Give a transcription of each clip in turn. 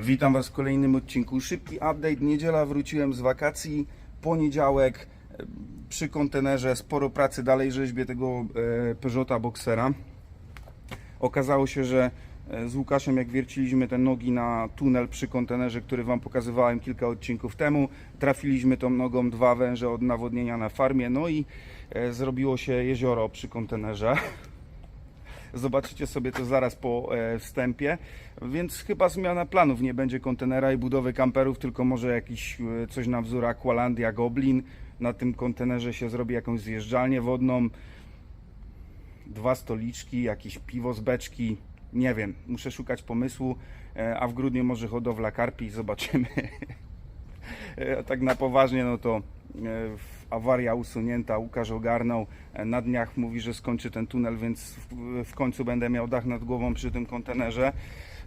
Witam Was w kolejnym odcinku. Szybki update. Niedziela wróciłem z wakacji. Poniedziałek przy kontenerze sporo pracy dalej rzeźbie tego e, Peugeota Boxera. Okazało się, że e, z Łukaszem jak wierciliśmy te nogi na tunel przy kontenerze, który Wam pokazywałem kilka odcinków temu, trafiliśmy tą nogą dwa węże od nawodnienia na farmie, no i e, zrobiło się jezioro przy kontenerze. Zobaczycie sobie to zaraz po e, wstępie. Więc chyba zmiana planów. Nie będzie kontenera i budowy kamperów, tylko może jakiś e, coś na wzór Aqualandia Goblin. Na tym kontenerze się zrobi jakąś zjeżdżalnię wodną. Dwa stoliczki, jakieś piwo z beczki. Nie wiem, muszę szukać pomysłu. E, a w grudniu może hodowla karpi. Zobaczymy. Tak na poważnie, no to awaria usunięta, Łukasz ogarnął. E, Na dniach mówi, że skończy ten tunel, więc w, końcu będę miał dach nad głową przy tym kontenerze.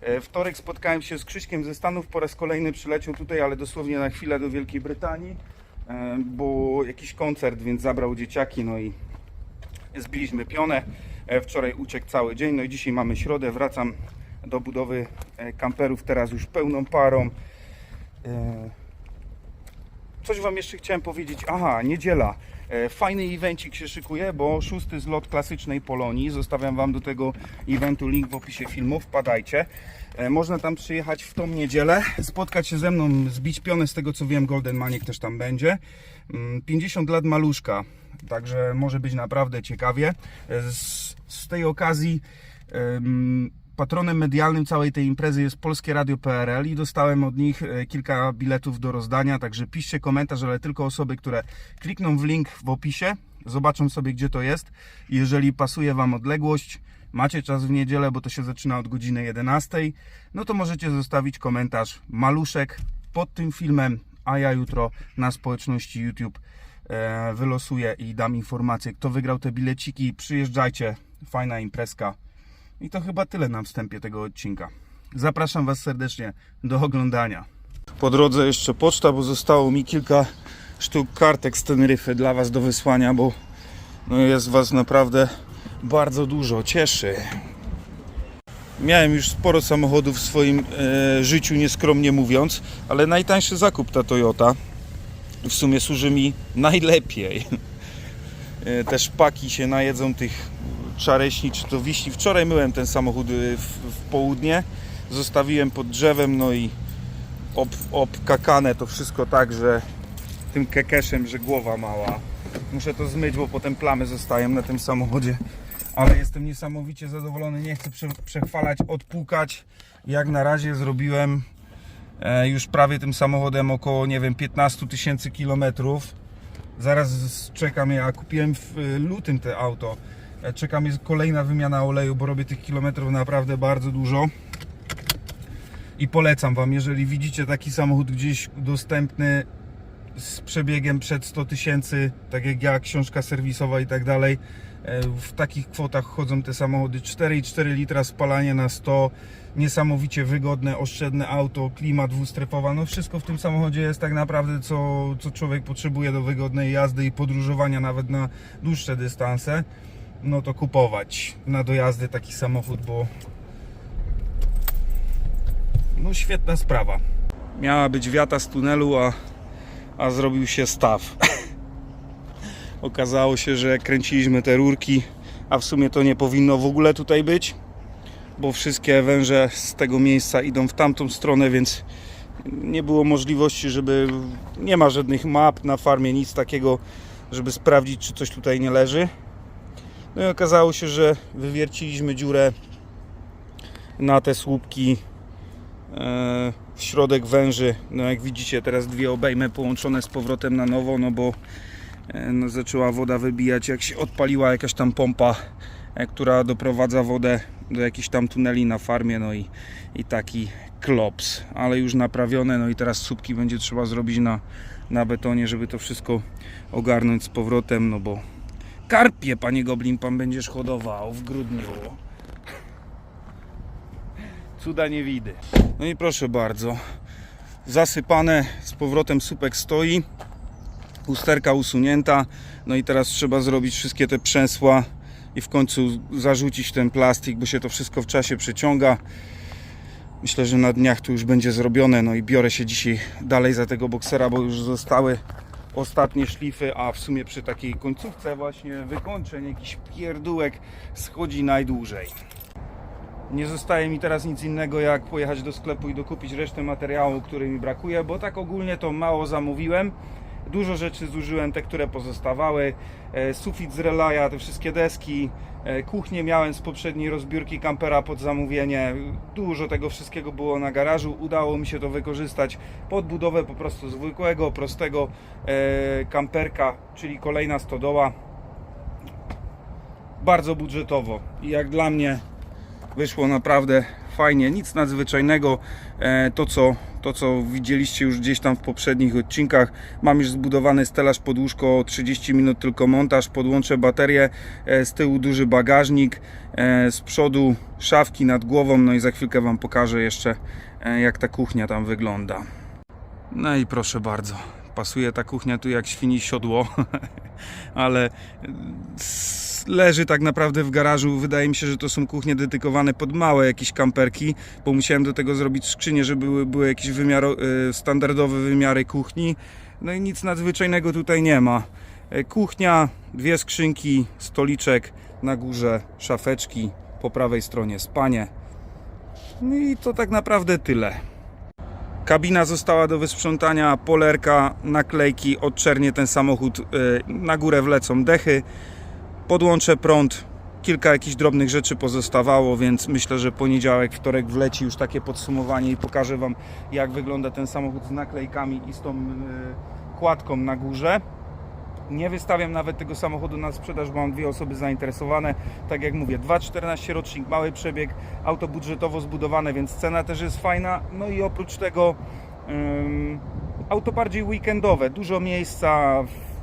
E, Wtorek spotkałem się z Krzyśkiem ze Stanów, po raz kolejny przyleciał tutaj, ale dosłownie na chwilę do Wielkiej Brytanii, e, bo jakiś koncert, więc zabrał dzieciaki, no i zbiliśmy pionę. Wczoraj uciekł cały dzień, no i dzisiaj mamy środę, wracam do budowy kamperów, teraz już pełną parą. Coś Wam jeszcze chciałem powiedzieć. Aha, niedziela. E, Fajny evencik się szykuje, bo szósty zlot klasycznej Polonii. Zostawiam Wam do tego eventu link w opisie filmu. Wpadajcie. E, Można tam przyjechać w tą niedzielę, spotkać się ze mną, zbić pionę. Z tego co wiem, Golden Maniek też tam będzie. Mm, 50 lat maluszka, także może być naprawdę ciekawie. E, Z, z tej okazji patronem medialnym całej tej imprezy jest Polskie Radio PRL i dostałem od nich e, kilka biletów do rozdania, także piszcie komentarz, ale tylko osoby, które klikną w link w opisie, zobaczą sobie gdzie to jest. Jeżeli pasuje Wam odległość, macie czas w niedzielę, bo to się zaczyna od godziny 11, no to możecie zostawić komentarz maluszek pod tym filmem, a ja jutro na społeczności YouTube e, wylosuję i dam informację, kto wygrał te bileciki. Przyjeżdżajcie, fajna imprezka. I to chyba tyle na wstępie tego odcinka. Zapraszam Was serdecznie do oglądania. Po drodze jeszcze poczta, bo zostało mi kilka sztuk kartek z Teneryfy dla Was do wysłania, bo no jest Was naprawdę bardzo dużo. Cieszy. Miałem już sporo samochodów w swoim e, życiu, nieskromnie mówiąc, ale najtańszy zakup ta Toyota w sumie służy mi najlepiej. E, Te szpaki się najedzą tych czareśni czy to wiśni. Wczoraj myłem ten samochód y, w, w południe, zostawiłem pod drzewem, no i ob, obkakane to wszystko tak, że tym kekeszem, że głowa mała. Muszę to zmyć, bo potem plamy zostają na tym samochodzie. Ale jestem niesamowicie zadowolony, nie chcę prze, przechwalać, odpukać. Jak na razie zrobiłem e, już prawie tym samochodem około, nie wiem, 15 tysięcy kilometrów. Zaraz czekam, ja kupiłem w y, lutym te auto. E, Czekam jest kolejna wymiana oleju, bo robię tych kilometrów naprawdę bardzo dużo. I polecam Wam, jeżeli widzicie taki samochód gdzieś dostępny z przebiegiem przed 100 tysięcy, tak jak ja, książka serwisowa i tak dalej. e, W takich kwotach chodzą te samochody 4,4 litra spalanie na 100. Niesamowicie wygodne, oszczędne auto, klima dwustrefowa. No wszystko w tym samochodzie jest tak naprawdę, co, co człowiek potrzebuje do wygodnej jazdy i podróżowania nawet na dłuższe dystanse. No to kupować na dojazdy taki samochód, bo no świetna sprawa. Miała być wiata z tunelu, a a zrobił się staw. Okazało się, że kręciliśmy te rurki, a w sumie to nie powinno w ogóle tutaj być, bo wszystkie węże z tego miejsca idą w tamtą stronę, więc nie było możliwości, żeby nie ma żadnych map na farmie, nic takiego, żeby sprawdzić, czy coś tutaj nie leży. No i okazało się, że wywierciliśmy dziurę na te słupki e, w środek węży. No jak widzicie, teraz dwie obejmę połączone z powrotem na nowo, no bo e, no, zaczęła woda wybijać, jak się odpaliła jakaś tam pompa, e, która doprowadza wodę do jakichś tam tuneli na farmie, no i, i taki klops, ale już naprawione, no i teraz słupki będzie trzeba zrobić na, na betonie, żeby to wszystko ogarnąć z powrotem, no bo karpie, panie Goblin, pan będziesz hodował w grudniu. Cuda nie widy. No i proszę bardzo, zasypane, z powrotem słupek stoi, usterka usunięta, no i teraz trzeba zrobić wszystkie te przęsła i w końcu zarzucić ten plastik, bo się to wszystko w czasie przeciąga. Myślę, że na dniach to już będzie zrobione. No i biorę się dzisiaj dalej za tego boksera, bo już zostały ostatnie szlify, a w sumie przy takiej końcówce właśnie wykończeń jakiś pierdółek schodzi najdłużej. Nie zostaje mi teraz nic innego jak pojechać do sklepu i dokupić resztę materiału, który mi brakuje, bo tak ogólnie to mało zamówiłem. Dużo rzeczy zużyłem, te, które pozostawały. E, Sufit z Relaja, te wszystkie deski. E, Kuchnię miałem z poprzedniej rozbiórki kampera pod zamówienie. Dużo tego wszystkiego było na garażu. Udało mi się to wykorzystać pod budowę po prostu zwykłego, prostego e, kamperka, czyli kolejna stodoła. Bardzo budżetowo i jak dla mnie wyszło naprawdę fajnie, nic nadzwyczajnego. To co, to, co widzieliście już gdzieś tam w poprzednich odcinkach, mam już zbudowany stelaż pod łóżko, 30 minut tylko montaż, podłączę baterię, e, z tyłu duży bagażnik, e, z przodu szafki nad głową, no i za chwilkę Wam pokażę jeszcze e, jak ta kuchnia tam wygląda. No i proszę bardzo, pasuje ta kuchnia tu jak świni siodło, ale leży tak naprawdę w garażu. Wydaje mi się, że to są kuchnie dedykowane pod małe jakieś kamperki, bo musiałem do tego zrobić skrzynię, żeby były, były jakieś wymiaro, y, standardowe wymiary kuchni. No i nic nadzwyczajnego tutaj nie ma. E, Kuchnia, dwie skrzynki, stoliczek, na górze szafeczki, po prawej stronie spanie. No i to tak naprawdę tyle. Kabina została do wysprzątania, polerka, naklejki, odczernie ten samochód, y, na górę wlecą dechy, podłączę prąd, kilka jakichś drobnych rzeczy pozostawało, więc myślę, że poniedziałek, wtorek wleci już takie podsumowanie i pokażę Wam jak wygląda ten samochód z naklejkami i z tą y, kładką na górze. Nie wystawiam nawet tego samochodu na sprzedaż, bo mam dwie osoby zainteresowane. Tak jak mówię, 2.14 rocznik, mały przebieg, auto budżetowo zbudowane, więc cena też jest fajna. No i oprócz tego ym, auto bardziej weekendowe, dużo miejsca w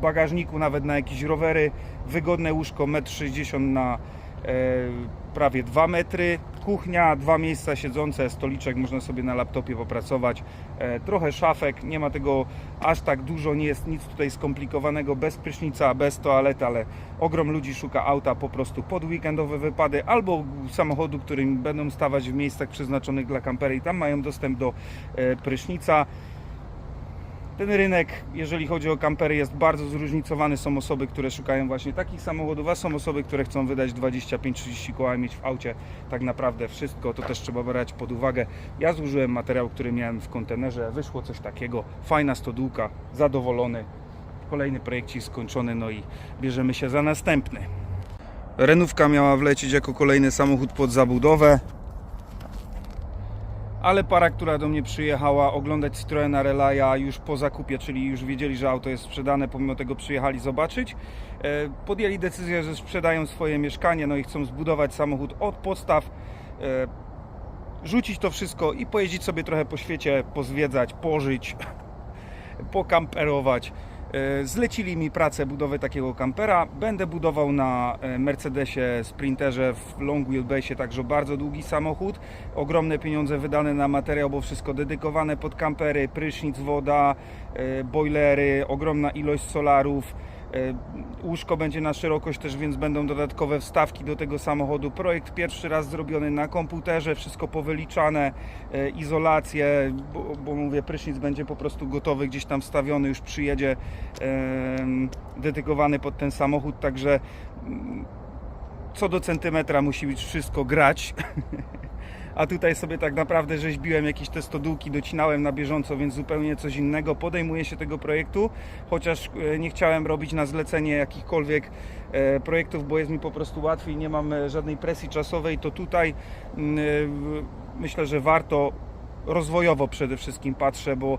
bagażniku, nawet na jakieś rowery, wygodne łóżko 1,60 m na prawie 2 metry, kuchnia, dwa miejsca siedzące, stoliczek, można sobie na laptopie popracować, e, trochę szafek, nie ma tego aż tak dużo, nie jest nic tutaj skomplikowanego, bez prysznica, bez toalety, ale ogrom ludzi szuka auta po prostu pod weekendowe wypady albo samochodu, którym będą stawać w miejscach przeznaczonych dla kampery i tam mają dostęp do e, prysznica. Ten rynek, jeżeli chodzi o kampery, jest bardzo zróżnicowany. Są osoby, które szukają właśnie takich samochodów, a są osoby, które chcą wydać 25-30 koła i mieć w aucie tak naprawdę wszystko. To też trzeba brać pod uwagę. Ja zużyłem materiał, który miałem w kontenerze. Wyszło coś takiego. Fajna stodółka, zadowolony. Kolejny projekcik skończony, no i bierzemy się za następny. Renówka miała wlecieć jako kolejny samochód pod zabudowę ale para, która do mnie przyjechała oglądać Citroena Relaya już po zakupie, czyli już wiedzieli, że auto jest sprzedane, pomimo tego przyjechali zobaczyć, e, podjęli decyzję, że sprzedają swoje mieszkanie, no i chcą zbudować samochód od podstaw, e, rzucić to wszystko i pojeździć sobie trochę po świecie, pozwiedzać, pożyć, pokamperować. E, Zlecili mi pracę budowy takiego kampera. Będę budował na e, Mercedesie Sprinterze w long wheelbase, także bardzo długi samochód. Ogromne pieniądze wydane na materiał, bo wszystko dedykowane pod kampery, prysznic, woda, e, boilery, ogromna ilość solarów. E, Łóżko będzie na szerokość też, więc będą dodatkowe wstawki do tego samochodu. Projekt pierwszy raz zrobiony na komputerze, wszystko powyliczane, e, izolacje, bo, bo mówię, prysznic będzie po prostu gotowy, gdzieś tam wstawiony, już przyjedzie dedykowany pod ten samochód, także mm, co do centymetra musi być wszystko grać. A tutaj sobie tak naprawdę rzeźbiłem jakieś te stodółki, docinałem na bieżąco, więc zupełnie coś innego. Podejmuję się tego projektu, chociaż e, nie chciałem robić na zlecenie jakichkolwiek e, projektów, bo jest mi po prostu łatwiej, nie mam e, żadnej presji czasowej, to tutaj mm, myślę, że warto rozwojowo przede wszystkim patrzę, bo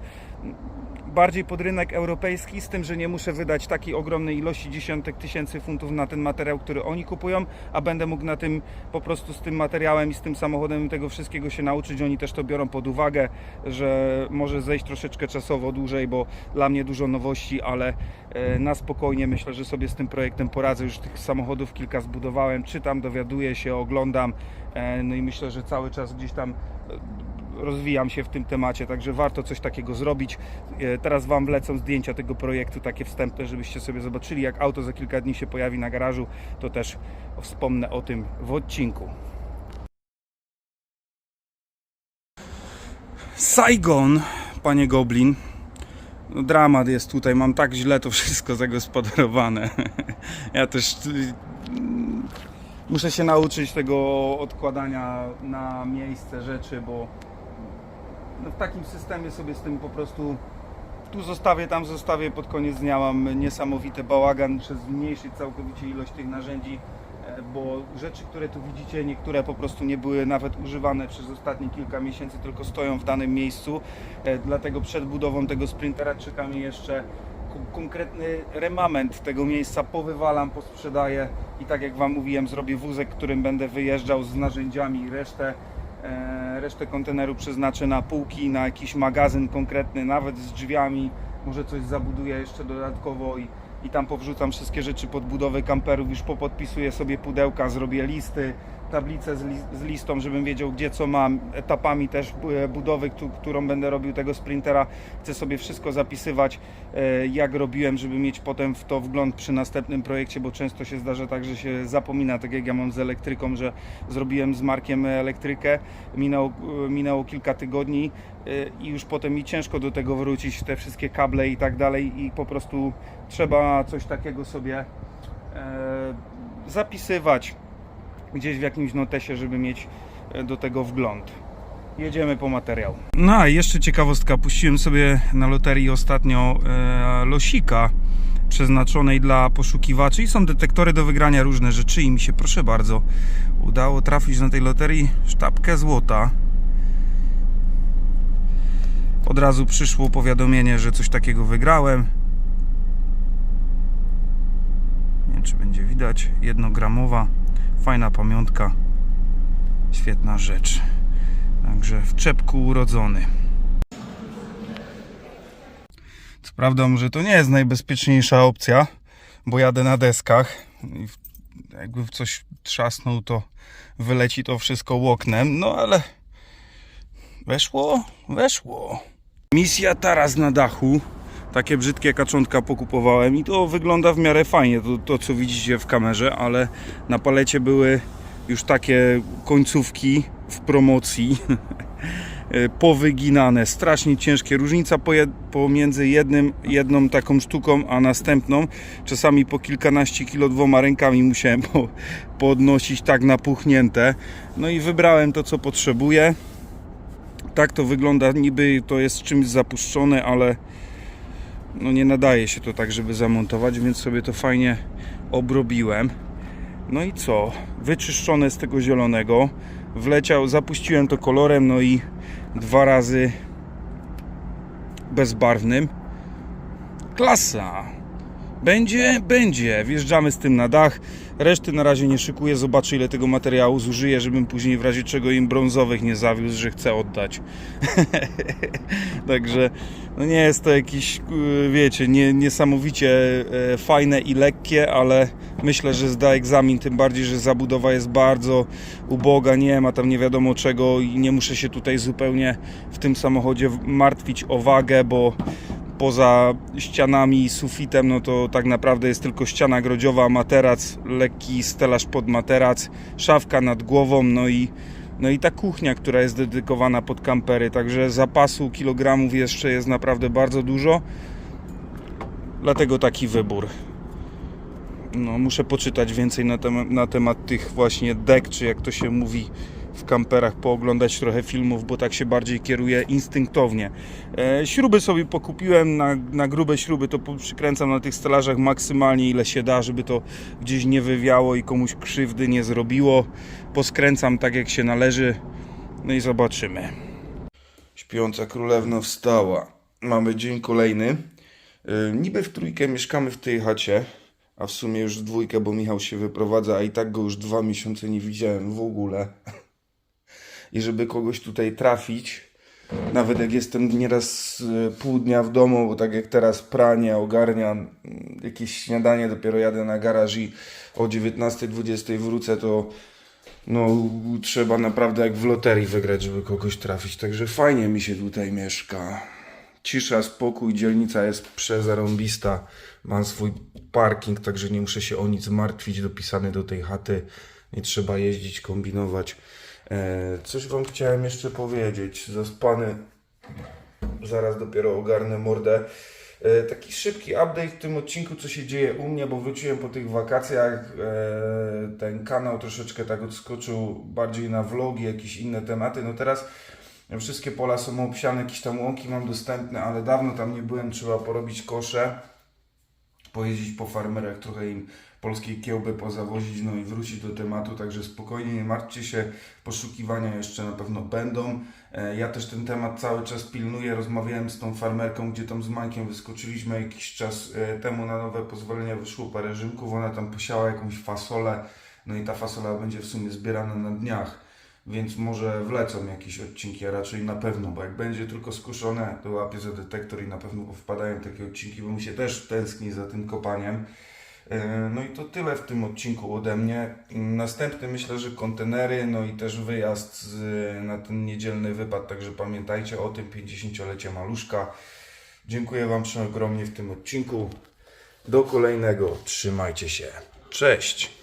bardziej pod rynek europejski, z tym, że nie muszę wydać takiej ogromnej ilości dziesiątek tysięcy funtów na ten materiał, który oni kupują, a będę mógł na tym po prostu z tym materiałem i z tym samochodem tego wszystkiego się nauczyć. Oni też to biorą pod uwagę, że może zejść troszeczkę czasowo dłużej, bo dla mnie dużo nowości, ale e, na spokojnie myślę, że sobie z tym projektem poradzę. Już tych samochodów kilka zbudowałem, czytam, dowiaduję się, oglądam, e, no i myślę, że cały czas gdzieś tam rozwijam się w tym temacie, także warto coś takiego zrobić. E, Teraz Wam wlecą zdjęcia tego projektu, takie wstępne, żebyście sobie zobaczyli, jak auto za kilka dni się pojawi na garażu, to też wspomnę o tym w odcinku. Saigon, panie Goblin. No, dramat jest tutaj, mam tak źle to wszystko zagospodarowane. Ja też y, muszę się nauczyć tego odkładania na miejsce rzeczy, bo w takim systemie sobie z tym po prostu tu zostawię, tam zostawię, pod koniec dnia mam niesamowity bałagan, muszę zmniejszyć całkowicie ilość tych narzędzi, e, bo rzeczy, które tu widzicie, niektóre po prostu nie były nawet używane przez ostatnie kilka miesięcy, tylko stoją w danym miejscu, E, dlatego przed budową tego sprintera czekamy jeszcze kon- konkretny remament tego miejsca, powywalam, posprzedaję i tak jak Wam mówiłem, zrobię wózek, którym będę wyjeżdżał z narzędziami, resztę. E, Resztę konteneru przeznaczę na półki, na jakiś magazyn konkretny, nawet z drzwiami. Może coś zabuduję jeszcze dodatkowo i, i tam powrzucam wszystkie rzeczy pod budowę kamperów. Już popodpisuję sobie pudełka, zrobię listy, tablicę z, li, z listą, żebym wiedział gdzie co mam, etapami też e, budowy, któ- którą będę robił tego sprintera. Chcę sobie wszystko zapisywać, e, jak robiłem, żeby mieć potem w to wgląd przy następnym projekcie, bo często się zdarza tak, że się zapomina, tak jak ja mam z elektryką, że zrobiłem z Markiem elektrykę, minęło, minęło kilka tygodni i już potem mi ciężko do tego wrócić, te wszystkie kable i tak dalej i po prostu trzeba coś takiego sobie e, zapisywać gdzieś w jakimś notesie, żeby mieć e, do tego wgląd. Jedziemy po materiał. No a jeszcze ciekawostka, puściłem sobie na loterii ostatnio e, losika przeznaczonej dla poszukiwaczy i są detektory do wygrania różne rzeczy i mi się proszę bardzo udało trafić na tej loterii sztabkę złota. Od razu przyszło powiadomienie, że coś takiego wygrałem. Nie wiem, czy będzie widać. Jednogramowa, fajna pamiątka, świetna rzecz. Także w czepku urodzony. Co prawda, może to nie jest najbezpieczniejsza opcja, bo jadę na deskach. I jakby coś trzasnął, to wyleci to wszystko łoknem. No ale weszło, weszło. Misja taras na dachu. Takie brzydkie kaczątka pokupowałem i to wygląda w miarę fajnie, to, to co widzicie w kamerze, ale na palecie były już takie końcówki w promocji powyginane, strasznie ciężkie. Różnica pomiędzy jednym, jedną taką sztuką, a następną, czasami po kilkanaście kilo dwoma rękami musiałem po, podnosić tak napuchnięte. No i wybrałem to, co potrzebuję. Tak to wygląda, niby to jest czymś zapuszczone, ale no nie nadaje się to tak, żeby zamontować, więc sobie to fajnie obrobiłem. No i co? Wyczyszczone z tego zielonego. Wleciał, zapuściłem to kolorem, no i dwa razy bezbarwnym. Klasa! Będzie, będzie. Wjeżdżamy z tym na dach. Reszty na razie nie szykuję. Zobaczę ile tego materiału zużyję, żebym później w razie czego im brązowych nie zawiózł, że chcę oddać. Także no nie jest to jakieś, yy, wiecie, nie, niesamowicie e, fajne i lekkie, ale myślę, że zda egzamin, tym bardziej, że zabudowa jest bardzo uboga, nie ma tam nie wiadomo czego i nie muszę się tutaj zupełnie w tym samochodzie martwić o wagę, bo poza ścianami i sufitem, no to tak naprawdę jest tylko ściana grodziowa, materac, lekki stelaż pod materac, szafka nad głową, no i, no i ta kuchnia, która jest dedykowana pod kampery, także zapasu kilogramów jeszcze jest naprawdę bardzo dużo, dlatego taki wybór. No, muszę poczytać więcej na, tem- na temat tych właśnie dek, czy jak to się mówi w kamperach, pooglądać trochę filmów, bo tak się bardziej kieruję instynktownie. E, śruby sobie pokupiłem, na, na grube śruby to przykręcam na tych stelażach maksymalnie ile się da, żeby to gdzieś nie wywiało i komuś krzywdy nie zrobiło. Poskręcam tak jak się należy, no i zobaczymy. Śpiąca królewna wstała. Mamy dzień kolejny. E, Niby w trójkę mieszkamy w tej chacie, a w sumie już w dwójkę, bo Michał się wyprowadza, a i tak go już dwa miesiące nie widziałem w ogóle. I żeby kogoś tutaj trafić, nawet jak jestem nieraz e, pół dnia w domu, bo tak jak teraz pranie, ogarniam mm, jakieś śniadanie, dopiero jadę na garaż i o 19.20 wrócę, to no trzeba naprawdę jak w loterii wygrać, żeby kogoś trafić. Także fajnie mi się tutaj mieszka. Cisza, spokój, dzielnica jest przezarąbista. Mam swój parking, także nie muszę się o nic martwić. Dopisany do tej chaty. Nie trzeba jeździć, kombinować. E, coś wam chciałem jeszcze powiedzieć. Zaspany Zaraz dopiero ogarnę mordę. E, Taki szybki update w tym odcinku, co się dzieje u mnie, bo wróciłem po tych wakacjach. e, Ten kanał troszeczkę tak odskoczył bardziej na vlogi, jakieś inne tematy. No teraz wszystkie pola są obsiane, jakieś tam łąki mam dostępne, ale dawno tam nie byłem, trzeba porobić kosze, pojeździć po farmerach, trochę im polskiej kiełby pozawozić, no i wrócić do tematu, także spokojnie, nie martwcie się, poszukiwania jeszcze na pewno będą. E, Ja też ten temat cały czas pilnuję, rozmawiałem z tą farmerką, gdzie tam z Mańkiem wyskoczyliśmy jakiś czas e, temu na nowe pozwolenia, wyszło parę rzymków, ona tam posiała jakąś fasolę, no i ta fasola będzie w sumie zbierana na dniach, więc może wlecą jakieś odcinki, a raczej na pewno, bo jak będzie tylko skuszone, to łapię za detektor i na pewno wpadają takie odcinki, bo mi się też tęskni za tym kopaniem. E, No i to tyle w tym odcinku ode mnie. Następny myślę, że kontenery, no i też wyjazd na ten niedzielny wypad, także pamiętajcie o tym 50-lecie maluszka. Dziękuję Wam przeogromnie w tym odcinku. Do kolejnego. Trzymajcie się. Cześć.